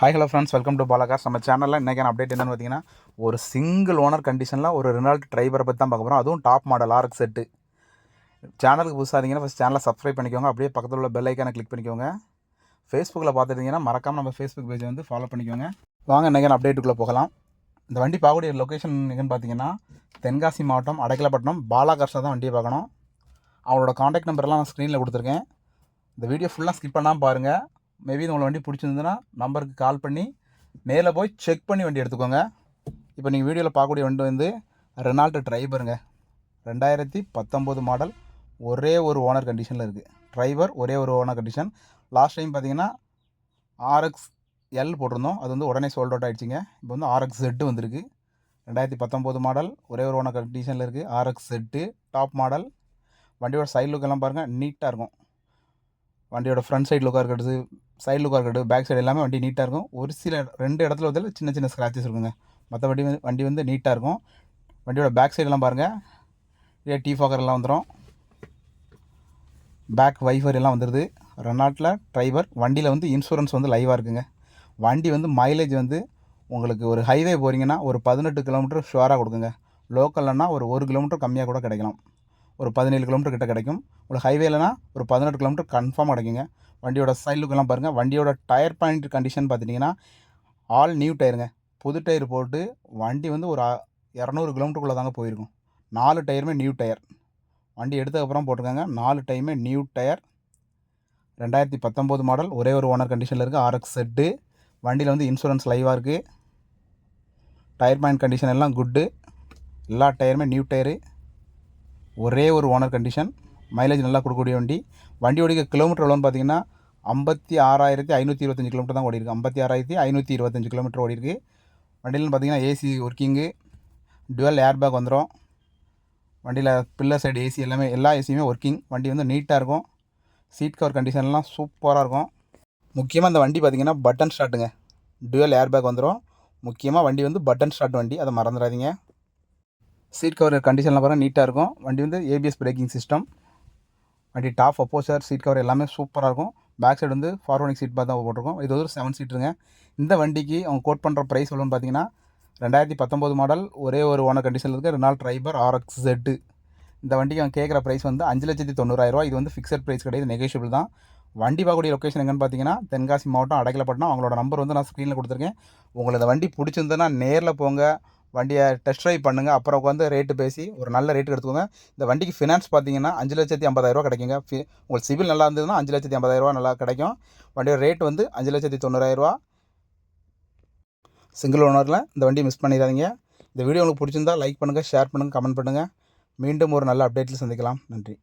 Hi hello friends welcome to பாலகாஸ் நம்ம சேனலில் இன்றைக்கான அப்டேட் என்னென்னு பார்த்தீங்கன்னா ஒரு சிங்கிள் ஓனர் கண்டிஷனில் ஒரு ரெனால்ட் ட்ரைவரை பற்றி தான் பார்க்க போகிறோம் அதுவும் டாப் மாடல் ஆர்எக்ஸ் செட்டு சேனலுக்கு புதுசாக இருந்தீங்கன்னா ஃபஸ்ட் சேனலை சப்ஸ்கிரைப் பண்ணிக்கோங்க. அப்படியே பக்கத்தில் உள்ள பெல் ஐக்கானை கிளிக் பண்ணிக்கோங்க. ஃபேஸ்புக்கில் பார்த்துருந்தீங்கன்னா மறக்காமல் நம்ம ஃபேஸ்புக் பேஜை வந்து ஃபாலோ பண்ணிக்கோங்க. வாங்க இன்றைக்கான அப்டேட்டுக்குள்ளே போகலாம். இந்த வண்டி பார்க்கக்கூடிய லொக்கேஷன் எங்கன்னு பார்த்தீங்கன்னா தென்காசி மாவட்டம் அடைக்கலப்பட்டினம் பாலாகார்ஸில் தான் வண்டியை பார்க்கணும். அவங்களோட காண்டாக்ட் நம்பர்லாம் நான் ஸ்க்ரீனில் கொடுத்துருக்கேன். இந்த வீடியோ ஃபுல்லாக ஸ்கிப் பண்ணாமல் பாருங்கள் மேபி உங்களை வண்டி பிடிச்சிருந்ததுன்னா நம்பருக்கு கால் பண்ணி நேரில் போய் செக் பண்ணி வண்டி எடுத்துக்கோங்க. இப்போ நீங்கள் வீடியோவில் பார்க்கக்கூடிய வண்டி வந்து ரெனால்ட்டு டிரைவருங்க ரெண்டாயிரத்தி பத்தொம்போது மாடல் ஒரே ஒரு ஓனர் கண்டிஷனில் இருக்குது ட்ரைவர் ஒரே ஒரு ஓனர் கண்டிஷன் லாஸ்ட் டைம் பார்த்தீங்கன்னா ஆர்எக்ஸ் எல் போட்டிருந்தோம். அது வந்து உடனே சோல்ட் அவுட் ஆகிடுச்சிங்க இப்போ வந்து ஆர்எக்ஸ் செட்டு வந்திருக்கு. ரெண்டாயிரத்தி பத்தொம்போது மாடல் ஒரே ஒரு ஓனர் கண்டிஷனில் இருக்குது ஆர்எக்ஸ் செட்டு டாப் மாடல் வண்டியோட சைட் லுக்கெல்லாம் பாருங்கள் நீட்டாக இருக்கும். வண்டியோட ஃப்ரண்ட் சைட் லுக்காக இருக்கிறது சைடு லுக்காக இருக்கட்டும் பேக் சைடு எல்லாமே வண்டி நீட்டாக இருக்கும். ஒரு சில ரெண்டு இடத்துல வந்து சின்ன சின்ன ஸ்க்ராச்சஸ் இருக்குங்க. மற்றபடி வந்து வண்டி வந்து நீட்டாக இருக்கும். வண்டியோட பேக் சைடெலாம் பாருங்கள் இதே டீ ஃபாக்கர் எல்லாம் வந்துடும் பேக் வைஃபர் எல்லாம் வந்துடுது ரெனால்ட்டில் டிரைவர் வண்டியில் வந்து இன்சூரன்ஸ் வந்து லைவாக இருக்குங்க. வண்டி வந்து மைலேஜ் வந்து உங்களுக்கு ஒரு ஹைவே போகிறீங்கன்னா ஒரு பதினெட்டு கிலோமீட்டர் ஷுவராக கொடுக்குங்க. லோக்கல்லன்னா ஒரு ஒரு கிலோமீட்டர் கம்மியாக கூட கிடைக்கலாம். ஒரு பதினேழு கிலோமீட்டர் கிட்ட கிடைக்கும். உங்களுக்கு ஹைவேலனா ஒரு பதினெட்டு கிலோமீட்டர் கன்ஃபார்ம் கிடைக்குங்க. வண்டியோட சைட் லுக்கெல்லாம் பாருங்கள் வண்டியோட டயர் பாயிண்ட் கண்டிஷன் பார்த்துட்டிங்கன்னா ஆல் நியூ டயருங்க புது டயர் போட்டு வண்டி வந்து ஒரு இரநூறு கிலோமீட்டருக்குள்ளே தாங்க போயிருக்கும். நாலு டயருமே நியூ டயர் வண்டி எடுத்ததுக்கப்புறம் போட்டிருக்காங்க. நாலு டைமே நியூ டயர் ரெண்டாயிரத்தி பத்தொம்போது மாடல் ஒரே ஒரு ஓனர் கண்டிஷனில் இருக்குது ஆர்எக்ஸ் செட்டு வண்டியில் வந்து இன்சூரன்ஸ் லைவாக இருக்குது டயர் பாயிண்ட் கண்டிஷன் எல்லாம் குட்டு எல்லா டயருமே நியூ டயரு ஒரே ஒரு ஓனர் கண்டிஷன் மைலேஜ் நல்லா கொடுக்கக்கூடிய வண்டி. வண்டி ஓடிக்க கிலோமீட்டர் எவ்வளோன்னு பார்த்தீங்கன்னா ஐம்பத்தி ஆறாயிரத்தி ஐநூற்றி இருபத்தஞ்சி கிலோமீட்டர் தான் ஓடி இருக்குது ஐம்பத்தி ஆறாயிரத்தி ஐநூற்றி இருபத்தஞ்சி கிலோமீட்டர் ஓடிருக்கு வண்டியிலன்னு பார்த்தீங்கன்னா AC working dual air bag வந்துடும் வண்டியில் பில்லர் சைடு ஏசி எல்லாமே எல்லா ஏசியுமே ஒர்க்கிங் வண்டி வந்து நீட்டாக இருக்கும். சீட் கவர் கண்டிஷன்லாம் சூப்பராக இருக்கும். முக்கியமாக இந்த வண்டி பார்த்திங்கன்னா பட்டன் ஸ்டார்ட்டுங்க டுவெல் ஏர் பேக் வந்துடும் முக்கியமாக வண்டி வந்து பட்டன் ஸ்டார்ட் வண்டி. அதை மறந்துடாதீங்க. சீட் கவர் கண்டிஷனில் பாருங்கள் நீட்டாக இருக்கும். வண்டி வந்து ஏபிஎஸ் பிரேக்கிங் சிஸ்டம் வண்டி டாப் அப்போசர் சீட் கவர் எல்லாமே சூப்பராக இருக்கும். பேக் சைடு வந்து ஃபார்வர்டிங் சீட் பார்த்து தான் போட்டிருக்கோம். இது ஒரு செவன் சீட்டுங்க இந்த வண்டிக்கு அவங்க கோட் பண்ணுற ப்ரைஸ் எவ்வளோன்னு பார்த்தீங்கன்னா ரெண்டாயிரத்தி பத்தொம்போது மாடல் ஒரே ஒரு ஓனர் கண்டிஷனில் இருக்குது ரெனால் ட்ரைபர் ஆர்எக்ஸ் ஜெட்டு இந்த வண்டிக்கு அவங்க கேட்குற ப்ரைஸ் வந்து அஞ்சு லட்சத்தி தொண்ணூறாயிரரூவா இது வந்து ஃபிக்ஸட் ப்ரைஸ் கிடையாது நெகோஷியபிள் தான். வண்டி பார்க்கக்கூடிய லொக்கேஷன் எங்கன்னு பார்த்தீங்கன்னா தென்காசி மாவட்டம் அடைக்கலப்பட்டினம். அவங்களோட நம்பர் வந்து நான் ஸ்க்ரீனில் கொடுத்துருக்கேன். உங்களுக்கு வண்டி பிடிச்சிருந்ததுன்னா நேரில் போங்க. வண்டியை டெஸ்ட் ட்ரைவ் பண்ணுங்கள் அப்புறம் உட்காந்து ரேட்டு பேசி ஒரு நல்ல ரேட்டு எடுத்துக்கோங்க. இந்த வண்டிக்கு ஃபினான்ஸ் பார்த்தீங்கன்னா அஞ்சு லட்சத்தி ஐம்பதாயிரரூவா கிடைக்குங்க. ஃபி உங்களுக்கு சிவில் நல்லா இருந்ததுன்னா அஞ்சு லட்சத்தி ஐம்பதாயிரரூவா நல்லா கிடைக்கும். வண்டியோட ரேட் வந்து அஞ்சு லட்சத்தி தொண்ணூறாயிரரூவா சிங்கிள் ஓனரில் இந்த வண்டியை மிஸ் பண்ணிடாதீங்க. இந்த வீடியோ உங்களுக்கு பிடிச்சிருந்தா லைக் பண்ணுங்கள் ஷேர் பண்ணுங்கள் கமெண்ட் பண்ணுங்கள் மீண்டும் ஒரு நல்ல அப்டேட்டில் சந்திக்கலாம். நன்றி.